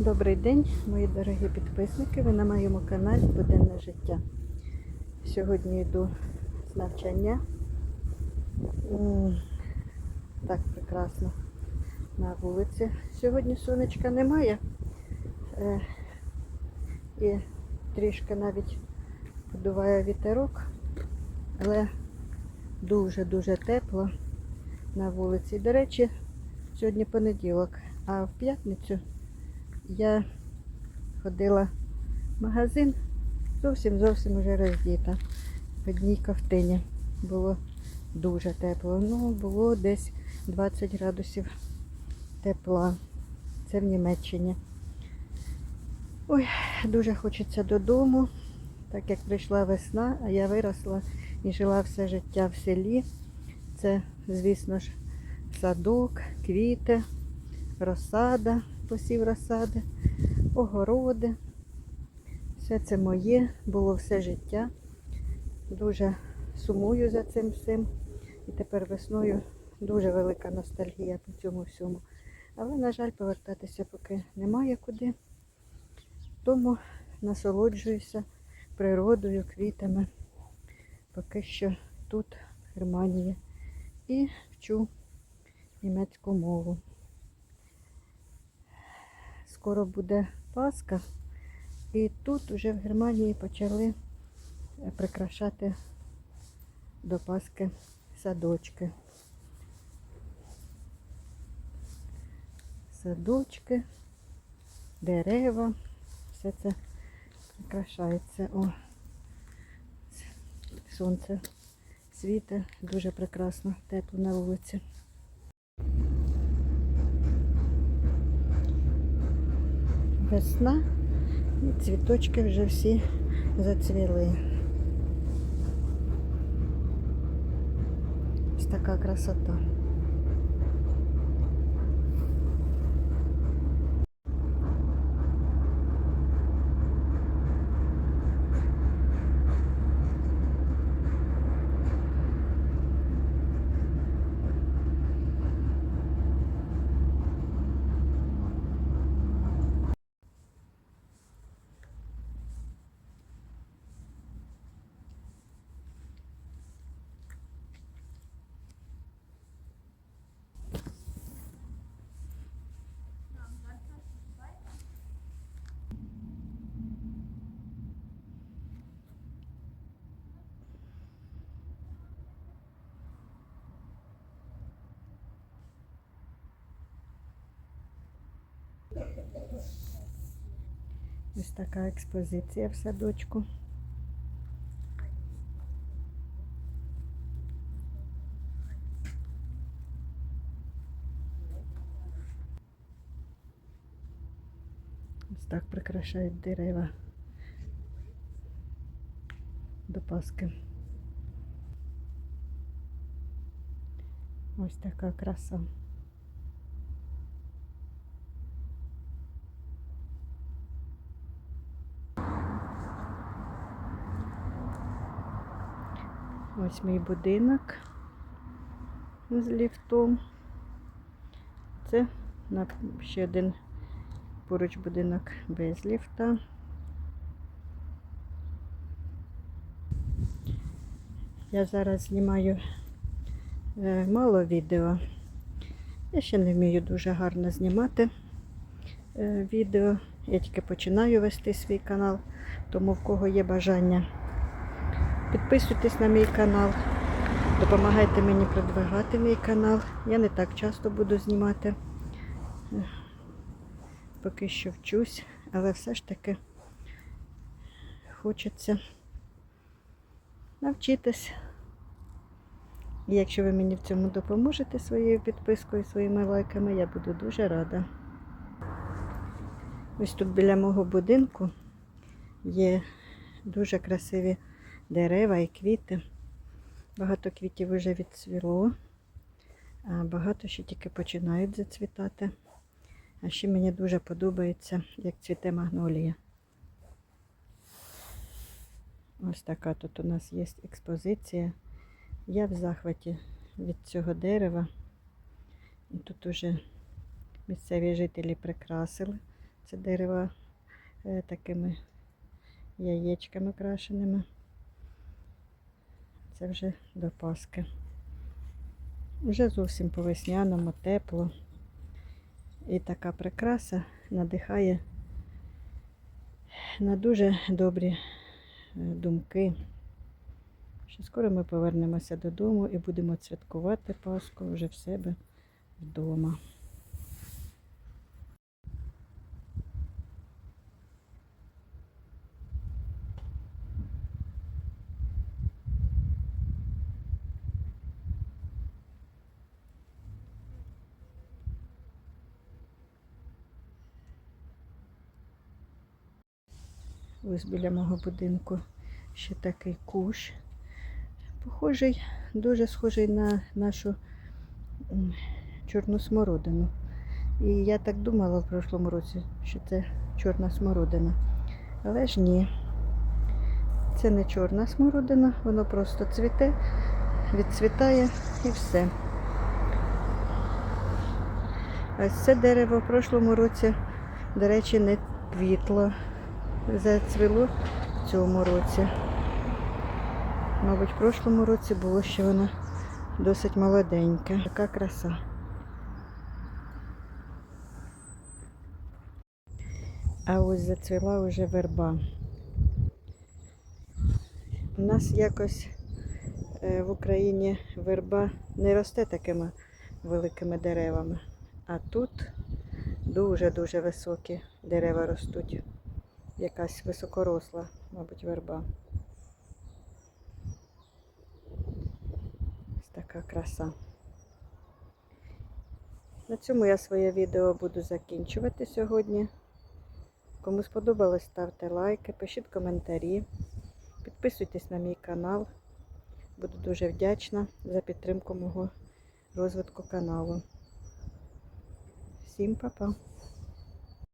Добрий день, мої дорогі підписники. Ви на моєму каналі Буденне життя. Сьогодні йду з навчання. Так прекрасно на вулиці. Сьогодні сонечка немає. Е, І трішки навіть подуває вітерок, але дуже-дуже тепло на вулиці. До речі, сьогодні понеділок, а в п'ятницю я ходила в магазин, зовсім зовсім уже роздіта. В одній ковтині було дуже тепло. Ну, було десь 20 градусів тепла. Це в Німеччині. Ой, дуже хочеться додому, так як прийшла весна, а я виросла і жила все життя в селі. Це, звісно ж, садок, квіти, розсада, посів розсади, огороди. Все це моє, було все життя. Дуже сумую за цим всім. І тепер весною дуже велика ностальгія по цьому всьому. Але, на жаль, повертатися поки немає куди. Тому насолоджуюся природою, квітами. Поки що тут, в Германії. І вчу німецьку мову. Скоро буде Пасха. І тут вже в Германії почали е, прикрашати до Пасхи садочки. Садочки, дерева, все це прикрашається. О, сонце світе, дуже прекрасно, тепло на вулиці. Весна і цвіточки вже всі зацвіли. Ось така красота. Ось така експозиція в садочку. Ось так прикрашають дерева до Пасхи. Ось така краса. Ось мій будинок з ліфтом. Це ще один поруч будинок без ліфта. Я зараз знімаю е, мало відео. Я ще не вмію дуже гарно знімати е, відео. Я тільки починаю вести свій канал, тому в кого є бажання. Підписуйтесь на мій канал, допомагайте мені продвигати мій канал. Я не так часто буду знімати. Поки що вчусь, але все ж таки хочеться навчитись. І якщо ви мені в цьому допоможете своєю підпискою, своїми лайками, я буду дуже рада. Ось тут біля мого будинку є дуже красиві дерева і квіти. Багато квітів вже відцвіло, а багато ще тільки починають зацвітати. А ще мені дуже подобається, як цвіте магнолія. Ось така тут у нас є експозиція. Я в захваті від цього дерева. І тут уже місцеві жителі прикрасили Це дерева е, такими яєчками крашеними. Це вже до Пасхи. Вже зовсім по весняному, тепло. І така прикраса надихає на дуже добрі е, думки. Що скоро ми повернемося додому і будемо святкувати Пасху вже в себе вдома. Ось біля мого будинку ще такий кущ. Похожий, дуже схожий на нашу чорну смородину. І я так думала в прошлому році, що це чорна смородина. Але ж ні. Це не чорна смородина, воно просто цвіте, відцвітає і все. А це дерево в прошлому році, до речі, не квітло зацвіло в цьому році. Мабуть, в прошлому році було ще воно досить молоденьке. Така краса. А ось зацвіла вже верба. У нас якось е, в Україні верба не росте такими великими деревами. А тут дуже-дуже високі дерева ростуть якась високоросла, мабуть, верба. Ось така краса. На цьому я своє відео буду закінчувати сьогодні. Кому сподобалось, ставте лайки, пишіть коментарі, підписуйтесь на мій канал. Буду дуже вдячна за підтримку мого розвитку каналу. Всім па-па!